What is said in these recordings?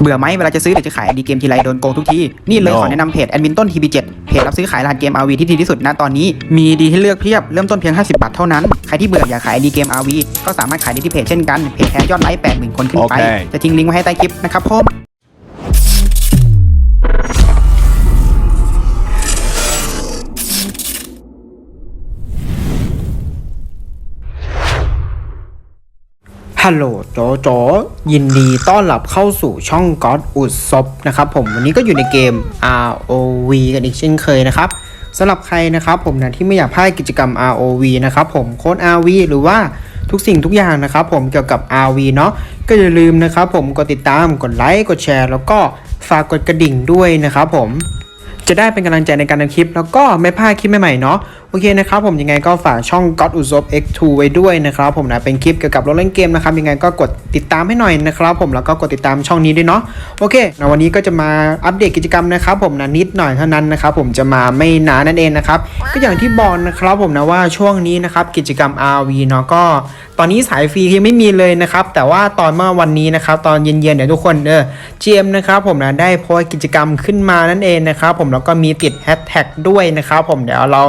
เบื่อไหมเวลาจะซื้อหรือจะขายดีเกมทีไรโดนโกงทุกที นี่เลย No ขอแนะนำเพจแอดมินต้นทีบีเจ็ดเพจรับซื้อขายรหัสเกม RV ที่ดีที่สุดณตอนนี้ มีดีให้เลือกเพียบเริ่มต้นเพียง 50 บาทเท่านั้น ใครที่เบื่ออยากขายดีเกม RV ก็สามารถขายได้ที่เพจเช่นกันเพจแท้ยอดไลค์80,000 คนขึ้นไปโอเคจะทิ้งลิงก์ไว้ให้ใต้คลิปนะครับผม ฮัลโหลโจโจยินดีต้อนรับเข้าสู่ช่องก็อดอุดซบนะครับผมวันนี้ก็อยู่ในเกม ROV กันอีกเช่นเคยนะครับสำหรับใครนะครับผมนะที่ไม่อยากพลาดกิจกรรม ROV นะครับผมโค้ด RV หรือว่าทุกสิ่งทุกอย่างนะครับผมเกี่ยวกับ RV เนาะก็อย่าลืมนะครับผมกดติดตามกดไลค์กดแชร์ แล้วก็ฝากกดกระดิ่งด้วยนะครับผม จะได้เป็นกำลังใจในการทำคลิป แล้วก็ไม่พลาดคลิปใหม่ๆเนาะโอเคนะครับผมยังไงก็ฝากช่อง God u z o p X2 ไว้ด้วยนะครับผมนะเป็นคลิปเกี่ยวกับรถเล่นเกมนะครับยังไงก็กดติดตามให้หน่อยนะครับผมแล้วก็กดติดตามช่องนี้ด้วยเนาะโอเคนะวันนี้ก็จะมาอัปเดตกิจกรรมนะครับผมนะนิดหน่อยเท่านั้นนะครับผมจะมาไม่นานนั่นเองนะครับก็อย่างที่บอกนะครับผมนะว่าช่วงนี้นะครับกิจกรรม RV เนาะก็ตอนนี้สายฟรียังไม่มีเลยนะครับแต่ว่าตอนเมื่อวันนี้นะครับตอนเย็นๆเดี๋ยวทุกคนเออ GM นะครับผมนะได้โพสกิจกรรมขึ้นมานั่นเองนะครับผมแล้วก็มีติดแฮชแท็กด้วยนะครับผมเดี๋ยวเรา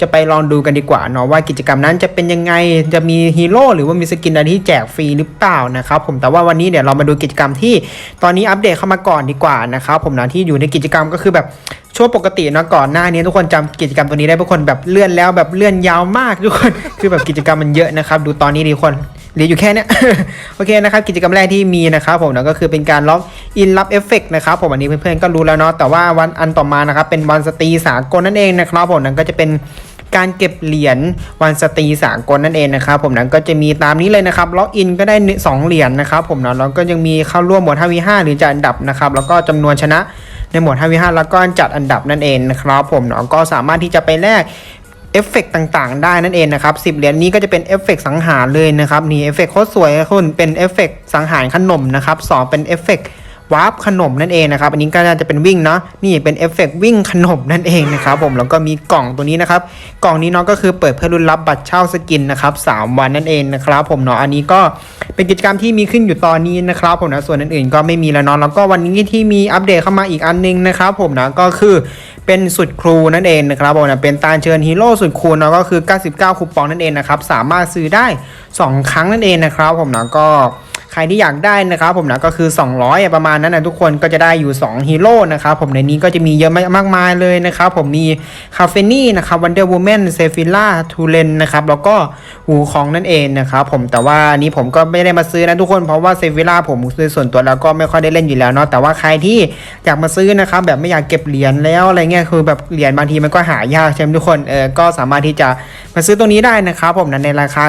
จะไปลองดูกันดีกว่าเนาะว่ากิจกรรมนั้นจะเป็นยังไงจะมีฮีโร่หรือว่ามีสกินอะไรที่แจกฟรีหรือเปล่านะครับผมแต่ว่าวันนี้เดี๋ยวเรามาดูกิจกรรมที่ตอนนี้อัปเดตเข้ามาก่อนดีกว่านะครับผมนะที่อยู่ในกิจกรรมก็คือแบบช่วงปกติเนาะก่อนหน้านี้ทุกคนจำกิจกรรมตัวนี้ได้ทุกคนแบบเลื่อนแล้วแบบเลื่อนยาวมากทุกคนคือแบบกิจกรรมมันเยอะนะครับ ดูตอนนี้ดีทุกคน เหลืออยู่แค่นี้ โอเคนะครับ กิจกรรมแรกที่มีนะครับผมนะก็คือเป็นการล็อกอินรับเอฟเฟกนะครับผมอันนี้เพื่อนๆก็รู้แล้วเนาะแต่ว่าวันอันต่อมานะครับเป็นวันสตรีสากลนั่นเองนะครับผมนั้นก็จะเป็นการเก็บเหรียญวันสตรีสากลนั่นเองนะครับผมนั้นก็จะมีตามนี้เลยนะครับล็อกอินก็ได้ 2 เหรียญนะครับผมเนะแล้วก็ยังมีเข้าร่วมหมวด 5v5 หรือจัดอันดับนะครับแล้วก็จำนวนชนะในหมวด 5v5 แล้วก็จัดอันดับนั่นเองนะครับผมเนาะก็สามารถที่จะไปแลก เอฟเฟกต์ต่างๆ ได้นั่นเองนะครับสิบเหรียญนี้ก็จะเป็นเอฟเฟกต์สังหารเลยนะครับนี่เอฟเฟกต์โคตรสวยคุณเป็นเอฟเฟกต์สังหารขนมนะครับสองเป็นเอฟเฟกต์ วาร์ปขนมนั่นเองนะครับ อันนี้ก็น่าจะเป็นวิ่งเนาะนี่เป็นเอฟเฟกต์วิ่งขนมนั่นเองนะครับผมแล้วก็มีกล่องตัวนี้นะครับ กล่องนี้เนาะก็คือเปิดเพื่อรุ่นรับบัตรเช่าสกินนะครับ3วันนั่นเองนะครับ ผมเนาะอันนี้ก็เป็นกิจกรรมที่มีขึ้นอยู่ตอนนี้นะครับ ผมนะส่วนอื่นๆก็ไม่มีแล้วเนาะแล้วก็วันนี้ที่มีอัปเดตเข้ามาอีกอันนึงนะครับ ผมนะก็คือเป็นสุดครูนั่นเองนะครับผมนะเป็นตาเชิญฮีโร่สุดครูเนาะก็คือ 99 คูปองนั่นเองนะครับสามารถซื้อได้ 2 ครั้งนั่นเองนะครับ ผมนะก็ ใครที่อยากได้นะครับผมนะก็คือ 200อะประมาณนั้นนะทุกคนก็จะได้อยู่ 2 ฮีโร่นะครับผมในนี้ก็จะมีเยอะมากมายเลยนะครับผมมีคาเฟนี่นะครับวันเดอร์วูแมนเซฟิล่าทูเลนนะครับแล้วก็หูของนั่นเองนะครับผมแต่ว่านี้ผมก็ไม่ได้มาซื้อนะทุกคนเพราะว่าเซฟิล่าผมซื้อส่วนตัวแล้วก็ไม่ค่อยได้เล่นอยู่แล้วเนาะแต่ว่าใครที่อยากมาซื้อนะครับแบบไม่อยากเก็บเหรียญแล้วอะไรเงี้ยคือแบบเหรียญบางทีมันก็หายากใช่ไหมทุกคนเออก็สามารถที่จะมาซื้อตรงนี้ได้นะครับผมนะในราคา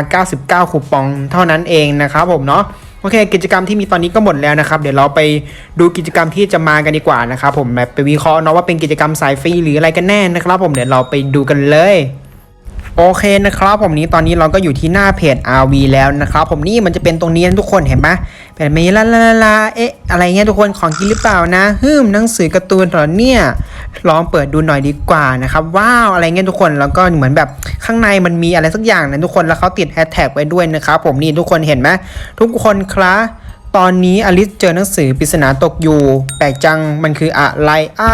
99 คูปองเท่านั้นเองนะครับผมเนาะ เคกิจกรรมที่มีตอนนี้ก็หมดแล้วนะครับ เดี๋ยวเราไปดูกิจกรรมที่จะมากันดีกว่านะครับผมแบบไปวิเคราะห์เนาะว่าเป็นกิจกรรมสายฟรีหรืออะไรกันแน่นะครับ ผมเดี๋ยวเราไปดูกันเลย โอเคนะครับผมนี้ตอนนี้เราก็อยู่ที่หน้าเพจ RV แล้วนะครับผมนี่มันจะเป็นตรงนี้นะทุกคนเห็นไหมเป็นมีลาลาลาลาเอ๊ะอะไรเงี้ยทุกคนของกินหรือเปล่านะฮึมหนังสือการ์ตูนหรอเนี่ยลองเปิดดูหน่อยดีกว่านะครับว้าวอะไรเงี้ยทุกคนแล้วก็เหมือนแบบข้างในมันมีอะไรสักอย่างนะทุกคนแล้วเขาติดแฮชแท็กไว้ด้วยนะครับผมนี่ทุกคนเห็นไหมทุกคนครับ ตอนนี้อลิสเจอหนังสือปริศนาตกอยู่ แปลกจังมันคืออะไรอ้า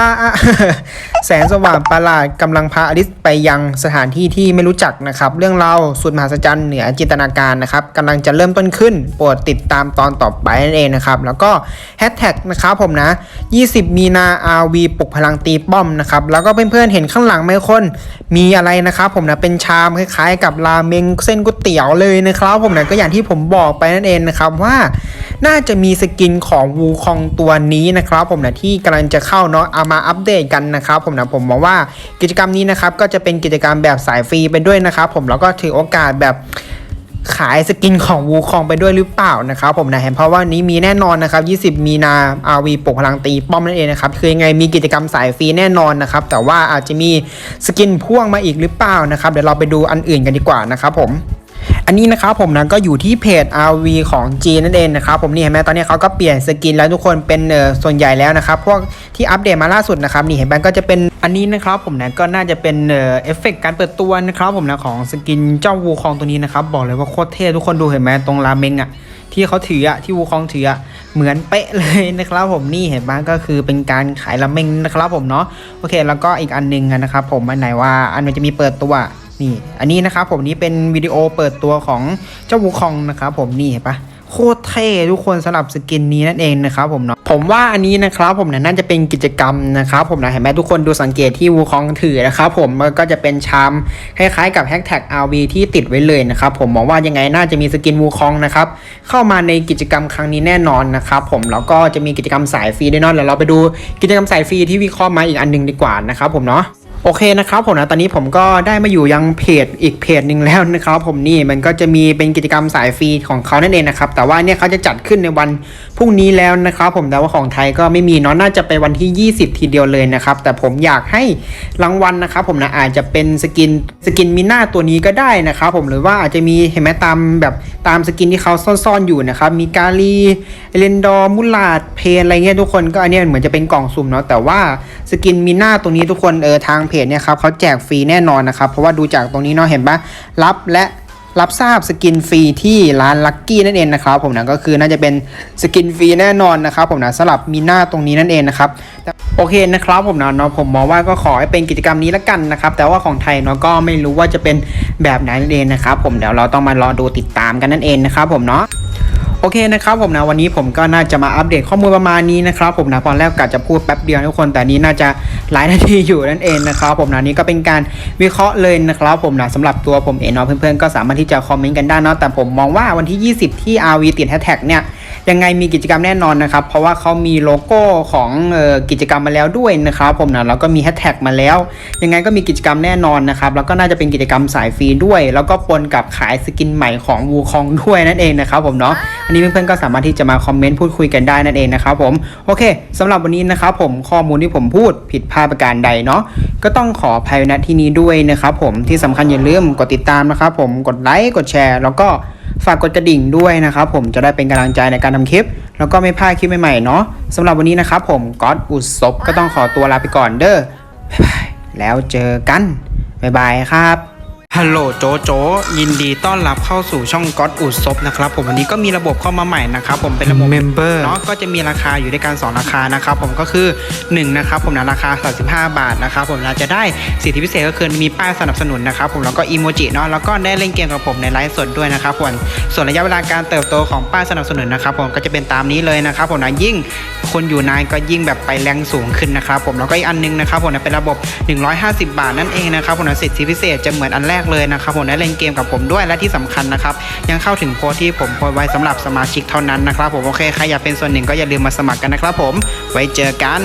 แสงสว่างประหลาดกำลังพาอลิสไปยังสถานที่ที่ไม่รู้จักนะครับ เรื่องเล่าสุดมหัศจรรย์เหนือจินตนาการนะครับกำลังจะเริ่มต้นขึ้น โปรดติดตามตอนต่อไปนั่นเองนะครับ แล้วก็แฮชแท็กนะครับผมนะ 20 มีนา RV ปลุกพลังตีป้อมนะครับ แล้วก็เพื่อนๆเห็นข้างหลังไหมคนมีอะไรนะครับ ผมนะเป็นชามคล้ายๆ กับราเมงเส้นก๋วยเตี๋ยวเลยนะครับ ผมนะก็อย่างที่ผมบอกไปนั่นเองนะครับว่า น่าจะมีสกินของวูคองตัวนี้นะครับผมนะที่กำลังจะเข้าเนาะเอามาอัปเดตกันนะครับผมนะผมมองว่ากิจกรรมนี้นะครับก็จะเป็นกิจกรรมแบบสายฟรีไปด้วยนะครับผมแล้วก็ถือโอกาสแบบขายสกินของวูคองไปด้วยหรือเปล่านะครับผมนะเห็นเพราะว่านี้มีแน่นอนนะครับ 20 มีนา RV ปกพลังตีป้อมนั่นเองนะครับคือยังไงมีกิจกรรมสายฟรีแน่นอนนะครับ แต่ว่าอาจจะมีสกินพ่วงมาอีกหรือเปล่านะครับเดี๋ยวเราไปดูอันอื่นกันดีกว่านะครับผม อันนี้นะครับผมนะก็อยู่ที่เพจ RV ของจีนนั่นเองนะครับผมนี่เห็นไหมตอนนี้เขาก็เปลี่ยนสกินแล้วทุกคนเป็นเออส่วนใหญ่แล้วนะครับพวกที่อัปเดตมาล่าสุดนะครับนี่เห็นไหมก็จะเป็นอันนี้นะครับผมนะก็น่าจะเป็นเออเอฟเฟกต์การเปิดตัวนะครับผมนะของสกินเจ้าวูคองตัวนี้นะครับบอกเลยว่าโคตรเท่ทุกคนดูเห็นไหมตรงราเมงอะที่เขาถืออะที่วูคองถืออะเหมือนเป๊ะเลยนะครับผมนี่เห็นบ้างก็คือเป็นการขายละเมงนะครับผมเนาะโอเค แล้วก็อีกอันหนึงนะครับผมอันไหนว่าอันมันจะมีเปิดตัว นี่ อันนี้นะครับผมนี่เป็นวิดีโอเปิดตัวของเจ้าวูคองนะครับผมนี่เห็นปะโคตรเท่ทุกคนสำหรับสกินนี้นั่นเองนะครับผมเนาะผมว่าอันนี้นะครับผมเนี่ยน่าจะเป็นกิจกรรมนะครับผมนะเห็นไหมทุกคนดูสังเกตที่วูคองถือนะครับผมมันก็จะเป็นชามคล้ายๆกับแฮชแท็ก RV ที่ติดไว้เลยนะครับผมมองว่ายังไงน่าจะมีสกินวูคองนะครับเข้ามาในกิจกรรมครั้งนี้แน่นอนนะครับผมแล้วก็จะมีกิจกรรมสายฟรีด้วยเนาะเดี๋ยวเราไปดูกิจกรรมสายฟรีที่วิเคราะห์มาอีกอันหนึงดีกว่านะครับผมเนาะ โอเคนะครับผมนะตอนนี้ผมก็ได้มาอยู่ยังเพจอีกเพจหนึ่งแล้วนะครับ ผมนี่มันก็จะมีเป็นกิจกรรมสายฟรีของเขานั่นเองนะครับแต่ว่าเนี่ยเขาจะจัดขึ้นในวันพรุ่งนี้แล้วนะครับ ผมแต่ว่าของไทยก็ไม่มีเนาะน่าจะไปวันที่ 20 ทีเดียวเลยนะครับแต่ผมอยากให้รางวัลนะครับ ผมนะอาจจะเป็นสกินสกินมิน่าตัวนี้ก็ได้นะครับผมหรือว่าอาจจะมีเห็นไหมตามแบบ ตามสกินที่เขาซ่อนๆอยู่นะครับ มีกาลีเอเลนดอร์มุลาดเพนอะไรเงี้ยทุกคนก็อันนี้เหมือนจะเป็นกล่องสุ่มเนาะแต่ว่าสกินมีหน้าตัวนี้ทุกคนเออทางเพจเนี่ยครับเขาแจกฟรีแน่นอนนะครับ เพราะว่าดูจากตรงนี้เนาะเห็นปะรับและ รับทราบสกินฟรีที่ร้านลักกี้นั่นเองนะครับผมนะก็คือน่าจะเป็นสกินฟรีแน่นอนนะครับผมนะสำหรับมีหน้าตรงนี้นั่นเองนะครับโอเคนะครับผมนะเนาะผมมองว่าก็ขอให้เป็นกิจกรรมนี้ละกันนะครับแต่ว่าของไทยเนาะก็ไม่รู้ว่าจะเป็นแบบไหนนั่นเองนะครับผมเดี๋ยวเราต้องมารอดูติดตามกันนั่นเองนะครับผมเนาะ โอเคนะครับผมนะวันนี้ผมก็น่าจะมาอัปเดตข้อมูลประมาณนี้นะครับผมนะตอนแรกกะจะพูดแป๊บเดียวทุกคน แต่นี้น่าจะหลายนาทีอยู่นั่นเองนะครับผมนะนี้ก็เป็นการวิเคราะห์เลยนะครับผมนะสำหรับตัวผมเองเนาะเพื่อนๆก็สามารถที่จะคอมเมนต์กันได้เนาะแต่ผมมองว่าวันที่ 20 ที่ RV ติดแฮชแท็กเนี่ย ยังไงมีกิจกรรมแน่นอนนะครับ เพราะว่าเขามีโลโก้ของเอ่อกิจกรรมมาแล้วด้วยนะครับผมนะแล้วก็มีแฮชแท็กมาแล้ว ยังไงก็มีกิจกรรมแน่นอนนะครับ แล้วก็น่าจะเป็นกิจกรรมสายฟรีด้วย แล้วก็ปนกับขายสกินใหม่ของวูคองด้วยนั่นเองนะครับผมเนาะอันนี้เพื่อนๆก็สามารถที่จะมาคอมเมนต์พูดคุยกันได้นั่นเองนะครับผมโอเคสำหรับวันนี้นะครับผมข้อมูลที่ผมพูดผิดพลาดประการใดเนาะก็ต้องขออภัยณที่นี้ด้วยนะครับผมที่สำคัญอย่าลืมกดติดตามนะครับผมกดไลค์กดแชร์ แล้วก็ ฝากกดกระดิ่งด้วยนะครับผมจะได้เป็นกำลังใจในการทำคลิป แล้วก็ไม่พลาดคลิปใหม่ๆเนาะสำหรับวันนี้นะครับผมก๊อตอุศบก็ต้องขอตัวลาไปก่อนเด้อบ๊ายบายแล้วเจอกันบ๊ายบายครับ ฮัลโหลโจโจยินดีต้อนรับเข้าสู่ช่องก๊อตอุดซบนะครับผมวันนี้ก็มีระบบเข้ามาใหม่นะครับผมเป็นระบบ Member เนาะก็จะมีราคาอยู่ด้วยกัน2ราคานะครับผมก็คือ1นะครับผมนะราคา35บาทนะครับผมเราจะได้สิทธิพิเศษก็คือมีป้ายสนับสนุนนะครับผมแล้วก็อีโมจิเนาะแล้วก็ได้เล่นเกมกับผมในไลฟ์สดด้วยนะครับผมส่วนระยะเวลาการเติบโตของป้ายสนับสนุนนะครับผมก็จะเป็นตามนี้เลยนะครับผมนะยิ่ง คนอยู่นานก็ยิ่งแบบไปแรงสูงขึ้นนะครับผมแล้วก็อีกอันนึงนะครับผมเป็นระบบ 150 บาทนั่นเองนะครับผมสิทธิพิเศษจะเหมือนอันแรกเลยนะครับผมได้เล่นเกมกับผมด้วยและที่สำคัญนะครับยังเข้าถึงโค้ดที่ผมโพสไว้สำหรับสมาชิกเท่านั้นนะครับผมโอเคใครอยากเป็นส่วนหนึ่งก็อย่าลืมมาสมัครกันนะครับผมไว้เจอกัน